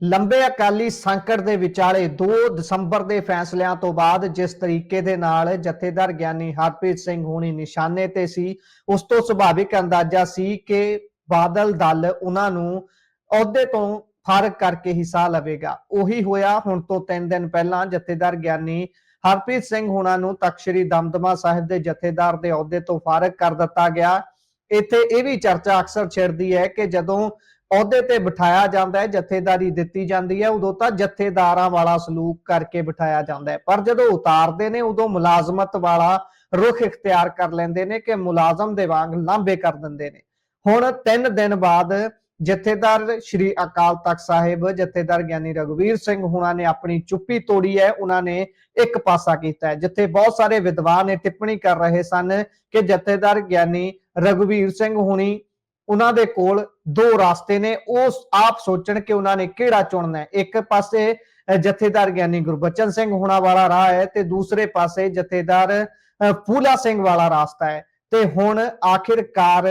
ਲੰਬੇ ਅਕਾਲੀ ਸੰਕਟ ਦੇ ਵਿਚਾਲੇ 2 ਦਸੰਬਰ ਦੇ ਫੈਸਲਿਆਂ ਤੋਂ ਬਾਅਦ ਜਿਸ ਤਰੀਕੇ ਦੇ ਨਾਲ ਜਥੇਦਾਰ ਗਿਆਨੀ ਹਰਪ੍ਰੀਤ ਸਿੰਘ ਹੋਣੀ ਨਿਸ਼ਾਨੇ ਤੇ ਸੀ, ਉਸ ਤੋਂ ਸੁਭਾਵਿਕ ਅੰਦਾਜ਼ਾ ਸੀ ਕਿ ਬਾਦਲ ਦਲ ਉਹਨਾਂ ਨੂੰ ਅਹੁਦੇ ਤੋਂ ਫ਼ਰਕ ਕਰਕੇ ਹਿੱਸਾ ਲਵੇਗਾ। ਉਹੀ ਹੋਇਆ ਹੁਣ ਤੋਂ 3 ਦਿਨ ਪਹਿਲਾਂ ਜਥੇਦਾਰ ਗਿਆਨੀ ਹਰਪ੍ਰੀਤ ਸਿੰਘ ਹੋਣਾ ਨੂੰ ਤਖਤ ਸ੍ਰੀ ਦਮਦਮਾ ਸਾਹਿਬ ਦੇ ਜਥੇਦਾਰ ਦੇ ਅਹੁਦੇ ਤੋਂ ਫਾਰਗ ਕਰ ਦਿੱਤਾ ਗਿਆ। ਇੱਥੇ ਇਹ ਵੀ ਚਰਚਾ ਅਕਸਰ ਛਿੜਦੀ ਹੈ ਕਿ ਜਦੋਂ ਅਹੁਦੇ ਤੇ ਬਿਠਾਇਆ ਜਾਂਦਾ ਹੈ, ਜਥੇਦਾਰੀ ਦਿੱਤੀ ਜਾਂਦੀ ਹੈ, ਉਦੋਂ ਤਾਂ ਜਥੇਦਾਰਾਂ ਵਾਲਾ ਸਲੂਕ ਕਰਕੇ ਬਿਠਾਇਆ ਜਾਂਦਾ ਹੈ। ਪਰ ਜਦੋਂ ਉਤਾਰਦੇ ਨੇ, ਉਦੋਂ ਮੁਲਾਜ਼ਮਤ ਵਾਲਾ ਰੁਖ ਇਖਤਿਆਰ ਕਰ ਲੈਂਦੇ ਨੇ ਕਿ ਮੁਲਾਜ਼ਮ ਦੇ ਵਾਂਗ ਲਾਂਭੇ ਕਰ ਦਿੰਦੇ ਨੇ। ਹੁਣ 3 ਦਿਨ ਬਾਅਦ ਜਥੇਦਾਰ ਸ਼੍ਰੀ ਅਕਾਲ ਤਖਤ ਸਾਹਿਬ, ਜਥੇਦਾਰ ਗਿਆਨੀ ਰਗਵੀਰ ਸਿੰਘ ਹੁਣਾਂ ਨੇ ਆਪਣੀ ਚੁੱਪੀ ਤੋੜੀ ਹੈ ਉਹਨਾਂ ਨੇ ਇੱਕ ਪਾਸਾ ਕੀਤਾ ਜਿੱਥੇ ਬਹੁਤ ਸਾਰੇ ਵਿਦਵਾਨ ਇਹ ਟਿੱਪਣੀ ਕਰ ਰਹੇ ਸਨ ਕਿ ਜਥੇਦਾਰ ਗਿਆਨੀ ਰਗਵੀਰ ਸਿੰਘ ਹੁਣੀ ਉਹਨਾਂ ਦੇ ਕੋਲ ਦੋ ਰਾਸਤੇ ਨੇ। ਉਹ ਆਪ ਸੋਚਣ ਕਿ ਉਹਨਾਂ ਨੇ ਕਿਹੜਾ ਚੁਣਨਾ ਹੈ। ਇੱਕ ਪਾਸੇ ਜਥੇਦਾਰ ਗਿਆਨੀ ਗੁਰਬਚਨ ਸਿੰਘ ਹੋਣਾ ਵਾਲਾ ਰਾਹ ਹੈ ਤੇ ਦੂਸਰੇ ਪਾਸੇ ਜਥੇਦਾਰ ਫੂਲਾ ਸਿੰਘ ਵਾਲਾ ਰਾਸਤਾ ਹੈ। ਤੇ ਹੁਣ ਆਖਿਰਕਾਰ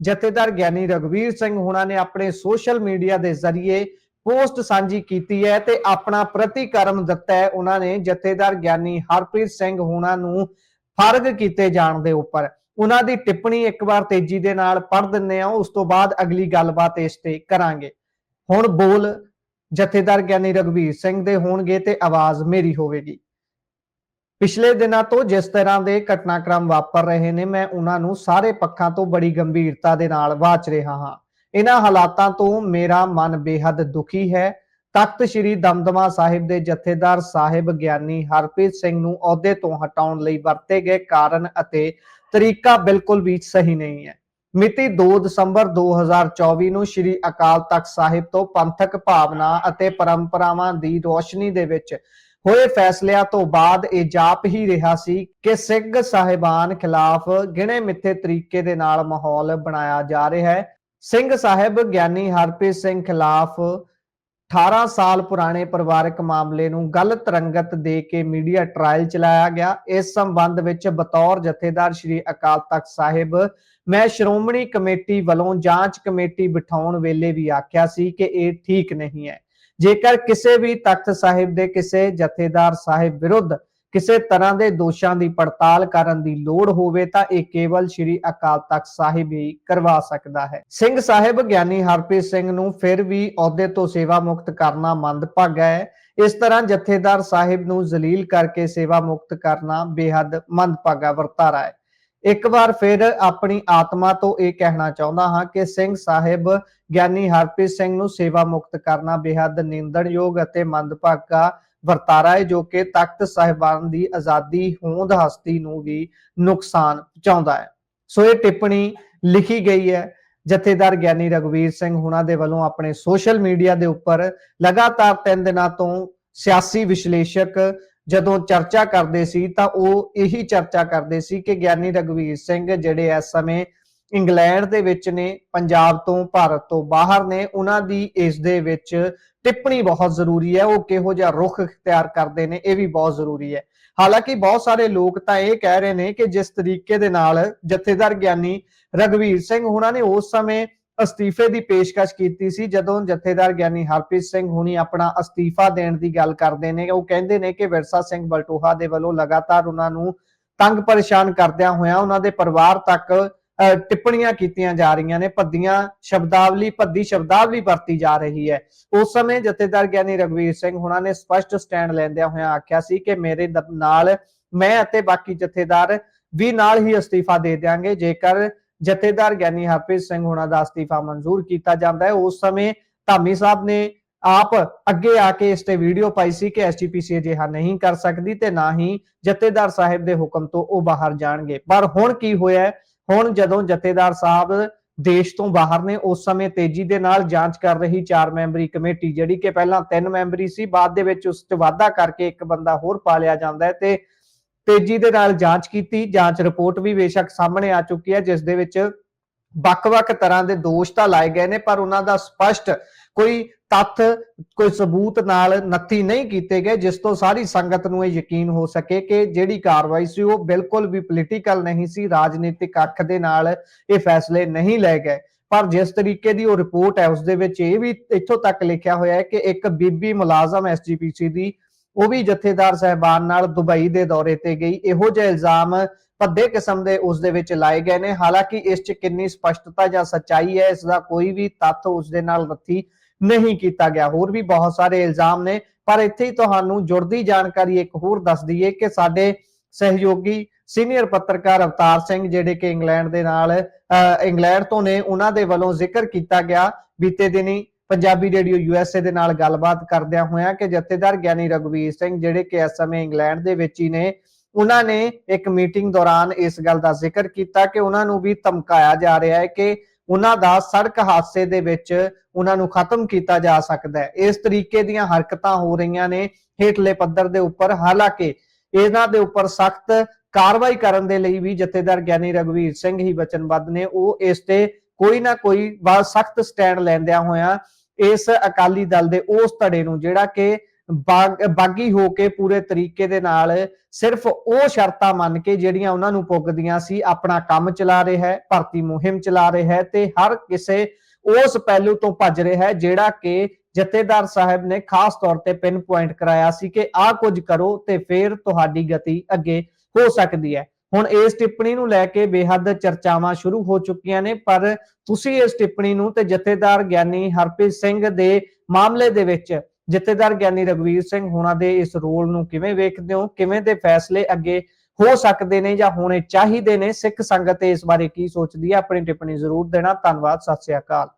ਜਥੇਦਾਰ ਗਿਆਨੀ ਰਗਵੀਰ ਸਿੰਘ ਹੁਣਾ ਨੇ ਆਪਣੇ ਸੋਸ਼ਲ ਮੀਡੀਆ ਦੇ ਜ਼ਰੀਏ ਪੋਸਟ ਸਾਂਝੀ ਕੀਤੀ ਹੈ ਤੇ ਆਪਣਾ ਪ੍ਰਤੀਕਰਮ ਦਿੱਤਾ ਹੈ। ਉਹਨਾਂ ਨੇ ਜਥੇਦਾਰ ਗਿਆਨੀ ਹਰਪ੍ਰੀਤ ਸਿੰਘ ਹੁਣਾ ਨੂੰ ਫਰਗ ਕੀਤੇ ਜਾਣ ਦੇ ਉੱਪਰ। ਉਹਨਾਂ ਦੀ ਟਿੱਪਣੀ ਇੱਕ ਵਾਰ ਤੇਜ਼ੀ ਦੇ ਨਾਲ ਪੜ੍ਹ ਦਿੰਨੇ ਆ ਉਸ ਤੋਂ ਬਾਅਦ ਅਗਲੀ ਗੱਲਬਾਤ ਇਸ ਤੇ ਕਰਾਂਗੇ। ਹੁਣ ਬੋਲ ਜਥੇਦਾਰ ਗਿਆਨੀ ਰਗਵੀਰ ਸਿੰਘ ਦੇ ਹੋਣਗੇ ਤੇ ਆਵਾਜ਼ ਮੇਰੀ ਹੋਵੇਗੀ। ਪਿਛਲੇ ਦਿਨਾਂ ਤੋਂ ਜਿਸ ਤਰ੍ਹਾਂ ਦੇ ਘਟਨਾਕ੍ਰਮ ਵਾਪਰ ਰਹੇ ਨੇ, ਮੈਂ ਉਹਨਾਂ ਨੂੰ ਸਾਰੇ ਪੱਖਾਂ ਤੋਂ ਬੜੀ ਗੰਭੀਰਤਾ ਦੇ ਨਾਲ ਵਾਚ ਰਿਹਾ ਹਾਂ। ਇਹਨਾਂ ਹਾਲਾਤਾਂ ਤੋਂ ਮੇਰਾ ਮਨ ਬੇਹੱਦ ਦੁਖੀ ਹੈ। ਤਖਤ ਸ੍ਰੀ ਦਮਦਮਾ ਸਾਹਿਬ ਦੇ ਜਥੇਦਾਰ ਸਾਹਿਬ ਗਿਆਨੀ ਹਰਪ੍ਰੀਤ ਸਿੰਘ ਨੂੰ ਅਹੁਦੇ ਤੋਂ ਹਟਾਉਣ ਲਈ ਵਰਤੇ ਗਏ ਕਾਰਨ ਅਤੇ ਤਰੀਕਾ ਬਿਲਕੁਲ ਵੀ ਸਹੀ ਨਹੀਂ ਹੈ। ਮਿਤੀ 2 ਦਸੰਬਰ 2024 ਨੂੰ ਸ੍ਰੀ ਅਕਾਲ ਤਖਤ ਸਾਹਿਬ ਤੋਂ ਪੰਥਕ ਭਾਵਨਾ ਅਤੇ ਪਰੰਪਰਾਵਾਂ ਦੀ ਰੋਸ਼ਨੀ ਦੇ ਵਿੱਚ ਹੋਏ ਫੈਸਲਿਆਂ ਤੋਂ ਬਾਅਦ ਇਹ ਜਾਪ ਹੀ ਰਿਹਾ ਸੀ ਕਿ ਸਿੰਘ ਸਾਹਿਬਾਨ ਖਿਲਾਫ ਗਿਣੇ ਮਿੱਥੇ ਤਰੀਕੇ ਦੇ ਨਾਲ ਮਾਹੌਲ ਬਣਾਇਆ ਜਾ ਰਿਹਾ ਹੈ। ਸਿੰਘ ਸਾਹਿਬ ਗਿਆਨੀ ਹਰਪ੍ਰੀਤ ਸਿੰਘ ਖਿਲਾਫ 18 ਸਾਲ ਪੁਰਾਣੇ ਪਰਿਵਾਰਕ ਮਾਮਲੇ ਨੂੰ ਗਲਤ ਰੰਗਤ ਦੇ ਕੇ ਮੀਡੀਆ ਟ੍ਰਾਇਲ ਚਲਾਇਆ ਗਿਆ। ਇਸ ਸੰਬੰਧ ਵਿੱਚ ਬਤੌਰ ਜਥੇਦਾਰ ਸ੍ਰੀ ਅਕਾਲ ਤਖਤ ਸਾਹਿਬ, ਮੈਂ ਸ਼੍ਰੋਮਣੀ ਕਮੇਟੀ ਵੱਲੋਂ ਜਾਂਚ ਕਮੇਟੀ ਬਿਠਾਉਣ ਵੇਲੇ ਵੀ ਆਖਿਆ ਸੀ ਕਿ ਇਹ ਠੀਕ ਨਹੀਂ ਹੈ। ਜੇਕਰ ਕਿਸੇ ਵੀ ਤਖਤ ਸਾਹਿਬ ਦੇ ਕਿਸੇ ਜਥੇਦਾਰ ਸਾਹਿਬ ਵਿਰੁੱਧ ਕਿਸੇ ਤਰ੍ਹਾਂ ਦੇ ਦੋਸ਼ਾਂ ਦੀ ਪੜਤਾਲ ਕਰਨ ਦੀ ਲੋੜ ਹੋਵੇ ਤਾਂ ਇਹ ਕੇਵਲ ਸ੍ਰੀ ਅਕਾਲ ਤਖਤ ਸਾਹਿਬ ਹੀ ਕਰਵਾ ਸਕਦਾ ਹੈ। ਸਿੰਘ ਸਾਹਿਬ ਗਿਆਨੀ ਹਰਪ੍ਰੀਤ ਸਿੰਘ ਨੂੰ ਫਿਰ ਵੀ ਅਹੁਦੇ ਤੋਂ ਸੇਵਾ ਮੁਕਤ ਕਰਨਾ ਮੰਦਭਾਗਾ ਹੈ। ਇਸ ਤਰ੍ਹਾਂ ਜਥੇਦਾਰ ਸਾਹਿਬ ਨੂੰ ਜ਼ਲੀਲ ਕਰਕੇ ਸੇਵਾ ਮੁਕਤ ਕਰਨਾ ਬੇਹੱਦ ਮੰਦਭਾਗਾ ਵਰਤਾਰਾ ਹੈ। ਇੱਕ ਵਾਰ ਫਿਰ ਆਪਣੀ ਆਤਮਾ ਤੋਂ ਇਹ ਕਹਿਣਾ ਚਾਹੁੰਦਾ ਹਾਂ ਕਿ ਸਿੰਘ ਸਾਹਿਬ ਗਿਆਨੀ ਹਰਪ੍ਰੀਤ ਸਿੰਘ ਨੂੰ ਸੇਵਾ ਮੁਕਤ ਕਰਨਾ ਬੇਹੱਦ ਨਿੰਦਣਯੋਗ ਅਤੇ ਮੰਦਭਾਗਾ ਵਰਤਾਰਾ ਹੈ ਜੋ ਕਿ ਤਖਤ ਸਾਹਿਬਾਨ ਦੀ ਆਜ਼ਾਦੀ ਹੋਂਦ ਹਸਤੀ ਨੂੰ ਵੀ ਨੁਕਸਾਨ ਪਹੁੰਚਾਉਂਦਾ ਹੈ। ਸੋ ਇਹ ਟਿੱਪਣੀ ਲਿਖੀ ਗਈ ਹੈ। ਜਥੇਦਾਰ ਗਿਆਨੀ ਰਗਵੀਰ ਸਿੰਘ ਹੁਣਾਂ ਦੇ ਵੱਲੋਂ ਆਪਣੇ ਸੋਸ਼ਲ ਮੀਡੀਆ ਦੇ ਉੱਪਰ ਲਗਾਤਾਰ 3 ਦਿਨਾਂ ਤੋਂ ਸਿਆਸੀ ਵਿਸ਼ਲੇਸ਼ਕ ਜਦੋਂ ਚਰਚਾ ਕਰਦੇ ਸੀ ਤਾਂ ਉਹ ਇਹੀ ਚਰਚਾ ਕਰਦੇ ਸੀ ਕਿ ਗਿਆਨੀ ਰਗਵੀਰ ਸਿੰਘ ਜਿਹੜੇ ਇਸ ਸਮੇਂ ਇੰਗਲੈਂਡ ਦੇ ਵਿੱਚ ਨੇ, ਪੰਜਾਬ ਤੋਂ, ਭਾਰਤ ਤੋਂ ਬਾਹਰ ਨੇ, ਉਹਨਾਂ ਦੀ ਇਸ ਦੇ ਵਿੱਚ ਟਿੱਪਣੀ ਬਹੁਤ ਜ਼ਰੂਰੀ ਹੈ, ਉਹ ਕਿਹੋ ਜਿਹਾ ਰੁਖ ਇਖਤਿਆਰ ਕਰਦੇ ਨੇ, ਇਹ ਵੀ ਬਹੁਤ ਜ਼ਰੂਰੀ ਹੈ। ਹਾਲਾਂਕਿ ਬਹੁਤ ਸਾਰੇ ਲੋਕ ਤਾਂ ਇਹ ਕਹਿ ਰਹੇ ਨੇ ਕਿ ਜਿਸ ਤਰੀਕੇ ਦੇ ਨਾਲ ਜਥੇਦਾਰ ਗਿਆਨੀ ਰਗਵੀਰ ਸਿੰਘ ਹੁਣਾਂ ਨੇ ਉਸ ਸਮੇਂ ਅਸਤੀਫੇ ਦੀ ਪੇਸ਼ਕਸ਼ ਕੀਤੀ ਸੀ, ਜਦੋਂ ਜਥੇਦਾਰ ਗਿਆਨੀ ਹਰਪ੍ਰੀਤ ਸਿੰਘ ਹੁਣੀ ਆਪਣਾ ਅਸਤੀਫਾ ਦੇਣ ਦੀ ਗੱਲ ਕਰਦੇ ਨੇ, ਉਹ ਕਹਿੰਦੇ ਨੇ ਕਿ ਵਿਰਸਾ ਸਿੰਘ ਬਲਟੋਹਾ ਦੇ ਵੱਲੋਂ ਲਗਾਤਾਰ ਉਹਨਾਂ ਨੂੰ ਤੰਗ ਪਰੇਸ਼ਾਨ ਕਰਦਿਆਂ ਹੋਇਆਂ ਉਹਨਾਂ ਦੇ ਪਰਿਵਾਰ ਤੱਕ ਟਿੱਪਣੀਆਂ ਕੀਤੀਆਂ ਜਾ ਰਹੀਆਂ ਨੇ, ਭੱਦੀਆਂ ਸ਼ਬਦਾਵਲੀ, ਭੱਦੀ ਸ਼ਬਦਾਵਲੀ ਵਰਤੀ ਜਾ ਰਹੀ ਹੈ। ਉਸ ਸਮੇਂ ਜਥੇਦਾਰ ਗਿਆਨੀ ਰਗਵੀਰ ਸਿੰਘ ਹੁਣਾਂ ਨੇ ਸਪਸ਼ਟ ਸਟੈਂਡ ਲੈਂਦਿਆਂ ਹੋਇਆਂ ਆਖਿਆ ਸੀ ਕਿ ਮੇਰੇ ਨਾਲ ਮੈਂ ਅਤੇ ਬਾਕੀ ਜਥੇਦਾਰ ਵੀ ਨਾਲ ਹੀ ਅਸਤੀਫਾ ਦੇ ਦਿਆਂਗੇ। ਜੇਕਰ ਜਥੇਦਾਰ ਗਿਆਨੀ ਹਰਪ੍ਰੀਤ ਸਿੰਘ ਹੁਣਾਂ ਦਾ ਅਸਤੀਫਾ ਮਨਜ਼ੂਰ ਕੀਤਾ ਜਾਂਦਾ ਹੈ, ਉਸ ਸਮੇਂ ਧਾਮੀ ਸਾਹਿਬ ਨੇ ਆਪ ਅੱਗੇ ਆ ਕੇ ਇਸ ਤੇ ਵੀਡੀਓ ਪਾਈ ਸੀ ਕਿ ਐਸਜੀਪੀਸੀ ਅਜਿਹਾ ਨਹੀਂ ਕਰ ਸਕਦੀ ਤੇ ਨਾ ਹੀ ਜਥੇਦਾਰ ਸਾਹਿਬ ਦੇ ਹੁਕਮ ਤੋਂ ਉਹ ਬਾਹਰ ਜਾਣਗੇ। ਪਰ ਹੁਣ ਕੀ ਹੋਇਆ ਹੁਣ ਜਦੋਂ ਜਥੇਦਾਰ ਸਾਹਿਬ ਦੇਸ਼ ਤੋਂ ਬਾਹਰ ਨੇ, ਉਸ ਸਮੇਂ ਤੇਜ਼ੀ ਦੇ ਨਾਲ ਜਾਂਚ ਕਰ ਰਹੀ ਚਾਰ ਮੈਂਬਰੀ ਕਮੇਟੀ, ਜਿਹੜੀ ਕਿ ਪਹਿਲਾਂ ਤਿੰਨ ਮੈਂਬਰੀ ਸੀ, ਬਾਅਦ ਦੇ ਵਿੱਚ ਉਸ 'ਚ ਵਾਧਾ ਕਰਕੇ ਇੱਕ ਬੰਦਾ ਹੋਰ ਪਾ ਲਿਆ ਜਾਂਦਾ ਹੈ ਤੇ ਤੇਜ਼ੀ ਦੇ ਨਾਲ ਜਾਂਚ ਕੀਤੀ। ਜਾਂਚ ਰਿਪੋਰਟ ਵੀ ਬੇਸ਼ੱਕ ਸਾਹਮਣੇ ਆ ਚੁੱਕੀ ਹੈ, ਜਿਸ ਦੇ ਵਿੱਚ ਵੱਖ-ਵੱਖ ਤਰ੍ਹਾਂ ਦੇ ਦੋਸ਼ ਤਾਂ ਲਾਏ ਗਏ ਨੇ, ਪਰ ਉਹਨਾਂ ਦਾ ਸਪਸ਼ਟ ਕੋਈ ਤੱਥ ਕੋਈ ਸਬੂਤ ਨਾਲ ਨੱਥੀ ਨਹੀਂ ਕੀਤੇ ਗਏ, ਜਿਸ ਤੋਂ ਸਾਰੀ ਸੰਗਤ ਨੂੰ ਇਹ ਯਕੀਨ ਹੋ ਸਕੇ ਕਿ ਜਿਹੜੀ ਕਾਰਵਾਈ ਸੀ ਉਹ ਬਿਲਕੁਲ ਵੀ ਪੋਲੀਟੀਕਲ ਨਹੀਂ ਸੀ, ਰਾਜਨੀਤਿਕ ਅੱਖ ਦੇ ਨਾਲ ਇਹ ਫੈਸਲੇ ਨਹੀਂ ਲਏ ਗਏ। ਪਰ ਜਿਸ ਤਰੀਕੇ ਦੀ ਉਹ ਰਿਪੋਰਟ ਹੈ, ਉਸ ਦੇ ਵਿੱਚ ਇਹ ਵੀ ਇੱਥੋਂ ਤੱਕ ਲਿਖਿਆ ਹੋਇਆ ਹੈ ਕਿ ਇੱਕ ਬੀਬੀ ਮੁਲਾਜ਼ਮ ਐਸਜੀਪੀਸੀ ਦੀ, ਉਹ ਵੀ ਜਥੇਦਾਰ ਸਹਿਬਾਨ ਨਾਲ ਦੁਬਈ ਦੇ ਦੌਰੇ ਤੇ ਗਈ। ਇਹੋ ਜਿਹੇ ਇਲਜ਼ਾਮ ਭੱਦੇ ਕਿਸਮ ਦੇ ਉਸ ਦੇ ਵਿੱਚ ਲਾਏ ਗਏ ਨੇ। ਹਾਲਾਂਕਿ ਇਸ 'ਚ ਕਿੰਨੀ ਸਪਸ਼ਟਤਾ ਜਾਂ ਸੱਚਾਈ ਹੈ, ਇਸ ਦਾ ਕੋਈ ਵੀ ਤੱਥ ਉਸ ਦੇ ਨਾਲ ਨੱਥੀ ਨਹੀਂ ਕੀਤਾ ਗਿਆ। ਹੋਰ ਵੀ ਬਹੁਤ ਸਾਰੇ ਇਲਜ਼ਾਮ ਨੇ, ਪਰ ਇੱਥੇ ਹੀ ਤੁਹਾਨੂੰ ਜੁੜਦੀ ਜਾਣਕਾਰੀ ਇੱਕ ਹੋਰ ਦੱਸ ਦਈਏ ਕਿ ਸਾਡੇ ਸਹਿਯੋਗੀ ਸੀਨੀਅਰ ਪੱਤਰਕਾਰ ਅਵਤਾਰ ਸਿੰਘ ਜਿਹੜੇ ਕਿ ਇੰਗਲੈਂਡ ਦੇ ਨਾਲ ਇੰਗਲੈਂਡ ਤੋਂ ਨੇ, ਉਹਨਾਂ ਦੇ ਵੱਲੋਂ ਜ਼ਿਕਰ ਕੀਤਾ ਗਿਆ। ਬੀਤੇ ਦਿਨੀ ਪੰਜਾਬੀ ਰੇਡੀਓ ਯੂਐਸਏ ਦੇ ਨਾਲ ਗੱਲਬਾਤ ਕਰਦਿਆਂ ਹੋਇਆਂ ਕਿ ਜਥੇਦਾਰ ਗਿਆਨੀ ਰਗਵੀਰ ਸਿੰਘ ਜਿਹੜੇ ਕਿ ਇਸ ਸਮੇਂ ਇੰਗਲੈਂਡ ਦੇ ਵਿੱਚ ਹੀ ਨੇ, ਉਹਨਾਂ ਨੇ ਇੱਕ ਮੀਟਿੰਗ ਦੌਰਾਨ ਇਸ ਗੱਲ ਦਾ ਜ਼ਿਕਰ ਕੀਤਾ ਕਿ ਉਹਨਾਂ ਨੂੰ ਵੀ ਧਮਕਾਇਆ ਜਾ ਰਿਹਾ ਹੈ ਕਿ ਉਹਨਾਂ ਦਾ ਸੜਕ ਹਾਦਸੇ ਦੇ ਵਿੱਚ ਉਹਨਾਂ ਨੂੰ ਖਤਮ ਕੀਤਾ ਜਾ ਸਕਦਾ ਹੈ। ਇਸ ਤਰੀਕੇ ਦੀਆਂ ਹਰਕਤਾਂ ਹੋ ਰਹੀਆਂ ਨੇ ਹੇਠਲੇ ਪੱਧਰ ਦੇ ਉੱਪਰ। ਹਾਲਾਂਕਿ ਇਹਨਾਂ ਦੇ ਉੱਪਰ ਸਖਤ ਕਾਰਵਾਈ ਕਰਨ ਦੇ ਲਈ ਵੀ ਜਥੇਦਾਰ ਗਿਆਨੀ ਰਗਵੀਰ ਸਿੰਘ ਹੀ ਵਚਨਬੱਧ ਨੇ। ਉਹ ਇਸ ਤੇ ਕੋਈ ਨਾ ਕੋਈ ਬਹੁਤ ਸਖਤ ਸਟੈਂਡ ਲੈਂਦਿਆਂ ਹੋਇਆ ਇਸ ਅਕਾਲੀ ਦਲ ਦੇ ਉਸ ਧੜੇ ਨੂੰ, ਜਿਹੜਾ ਕਿ ਬਾਗੀ ਹੋ ਕੇ ਪੂਰੇ ਤਰੀਕੇ ਦੇ ਨਾਲ ਸਿਰਫ ਉਹ ਸ਼ਰਤਾਂ ਮੰਨ ਕੇ ਜਿਹੜੀਆਂ ਉਹਨਾਂ ਨੂੰ ਪੁੱਗਦੀਆਂ ਸੀ, ਆਪਣਾ ਕੰਮ ਚਲਾ ਰਿਹਾ ਹੈ, ਭਰਤੀ ਮੁਹਿੰਮ ਚਲਾ ਰਿਹਾ ਹੈ ਤੇ ਹਰ ਕਿਸੇ ਉਸ ਪਹਿਲੂ ਤੋਂ ਭੱਜ ਰਿਹਾ ਹੈ ਜਿਹੜਾ ਕਿ ਜਥੇਦਾਰ ਸਾਹਿਬ ਨੇ ਖਾਸ ਤੌਰ ਤੇ ਪਿਨ ਪੁਆਇੰਟ ਕਰਾਇਆ ਸੀ ਕਿ ਆਹ ਕੁਝ ਕਰੋ ਤੇ ਫਿਰ ਤੁਹਾਡੀ ਗਤੀ ਅੱਗੇ ਹੋ ਸਕਦੀ ਹੈ। ਹੁਣ ਇਸ ਟਿੱਪਣੀ ਨੂੰ ਲੈ ਕੇ ਬੇਹੱਦ ਚਰਚਾਵਾਂ ਸ਼ੁਰੂ ਹੋ ਚੁੱਕੀਆਂ ਨੇ, ਪਰ ਤੁਸੀਂ ਇਸ ਟਿੱਪਣੀ ਨੂੰ ਤੇ ਜਥੇਦਾਰ ਗਿਆਨੀ ਹਰਪ੍ਰੀਤ ਸਿੰਘ ਦੇ ਮਾਮਲੇ ਦੇ ਵਿੱਚ ਜਥੇਦਾਰ ਗਿਆਨੀ ਰਗਵੀਰ ਸਿੰਘ ਹੋਣਾ ਦੇ ਇਸ ਰੋਲ ਨੂੰ ਕਿਵੇਂ ਵੇਖਦੇ ਹੋ? ਕਿਵੇਂ ਦੇ ਫੈਸਲੇ ਅੱਗੇ ਹੋ ਸਕਦੇ ਨੇ ਜਾਂ ਹੋਣੇ ਚਾਹੀਦੇ ਨੇ? ਸਿੱਖ ਸੰਗਤ ਇਸ ਬਾਰੇ ਕੀ ਸੋਚਦੀ ਹੈ? ਆਪਣੀ ਟਿੱਪਣੀ ਜ਼ਰੂਰ ਦੇਣਾ। ਧੰਨਵਾਦ। ਸਤਿ ਸ਼੍ਰੀ ਅਕਾਲ।